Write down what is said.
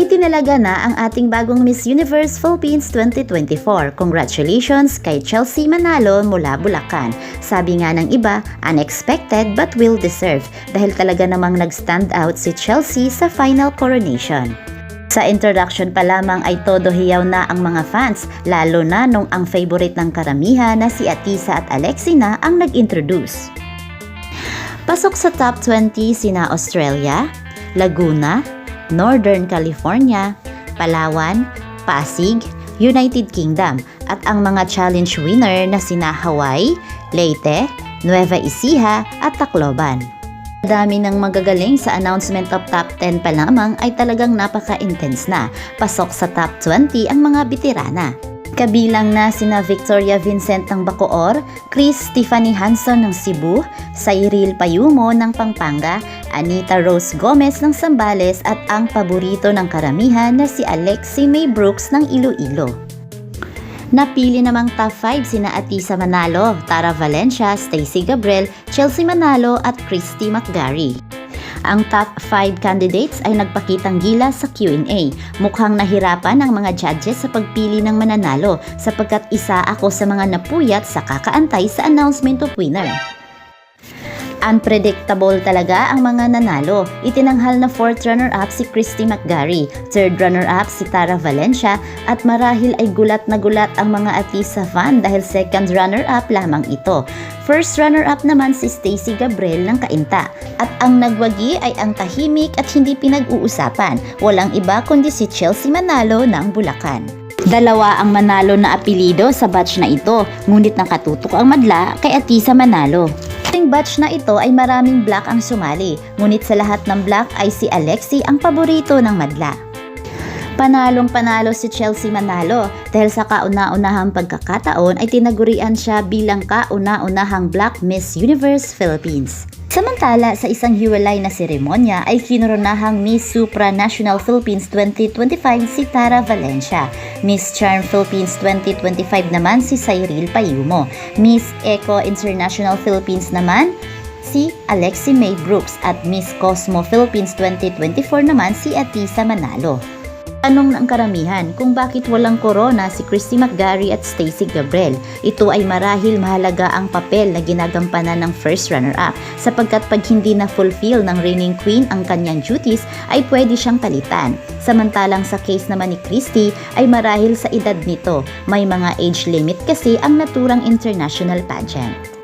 Itinalaga na ang ating bagong Miss Universe Philippines 2024. Congratulations kay Chelsea Manalo mula Bulacan. Sabi nga ng iba, unexpected but well deserved dahil talaga namang nag-stand out si Chelsea sa final coronation. Sa introduction pa lamang ay todo hiyaw na ang mga fans, lalo na nung ang favorite ng karamihan na si Atisa at Alexi na ang nag-introduce. Pasok sa top 20 sina Australia, Laguna, Northern California, Palawan, Pasig, United Kingdom at ang mga challenge winner na sina Hawaii, Leyte, Nueva Ecija at Tacloban. Dami ng magagaling sa announcement of top 10 pa lamang ay talagang napaka-intense na. Pasok sa top 20 ang mga bitirana. Kabilang na sina Victoria Vincent ng Bacoor, Chris Stephanie Hanson ng Cebu, Cyril Payumo ng Pampanga, Anita Rose Gomez ng Sambales at ang paborito ng karamihan na si Alexi May Brooks ng Iloilo. Napili namang top 5 sina Atisa Manalo, Tara Valencia, Stacy Gabriel, Chelsea Manalo at Christy McGarry. Ang top 5 candidates ay nagpakitang gila sa Q&A. Mukhang nahirapan ang mga judges sa pagpili ng mananalo sapagkat isa ako sa mga napuyat sa kakaantay sa announcement of winner. Unpredictable talaga ang mga nanalo. Itinanghal na fourth runner-up si Christy McGarry, third runner-up si Tara Valencia at marahil ay gulat na gulat ang mga Atisa fan dahil second runner-up lamang ito. First runner-up naman si Stacy Gabriel ng Kainta. At ang nagwagi ay ang tahimik at hindi pinag-uusapan. Walang iba kundi si Chelsea Manalo ng Bulacan. Dalawa ang manalo na apelido sa batch na ito, ngunit nakatutok ang madla kay Atisa Manalo. Ating batch na ito ay maraming black ang sumali, ngunit sa lahat ng black ay si Alexi ang paborito ng madla. Panalong panalo si Chelsea Manalo dahil sa kauna-unahang pagkakataon ay tinagurian siya bilang kauna-unahang Black Miss Universe Philippines. Samantala, sa isang hiwalay na seremonya ay kinoronahang Miss Supranational Philippines 2025 si Tara Valencia. Miss Charm Philippines 2025 naman si Cyril Payumo. Miss Eco International Philippines naman si Alexi May Brooks at Miss Cosmo Philippines 2024 naman si Atisa Manalo. Tanong ng karamihan kung bakit walang corona si Christy McGarry at Stacy Gabriel. Ito ay marahil mahalaga ang papel na ginagampanan ng first runner-up sapagkat pag hindi na fulfill ng reigning queen ang kanyang duties ay pwede siyang palitan. Samantalang sa case naman ni Christy ay marahil sa edad nito, may mga age limit kasi ang naturang international pageant.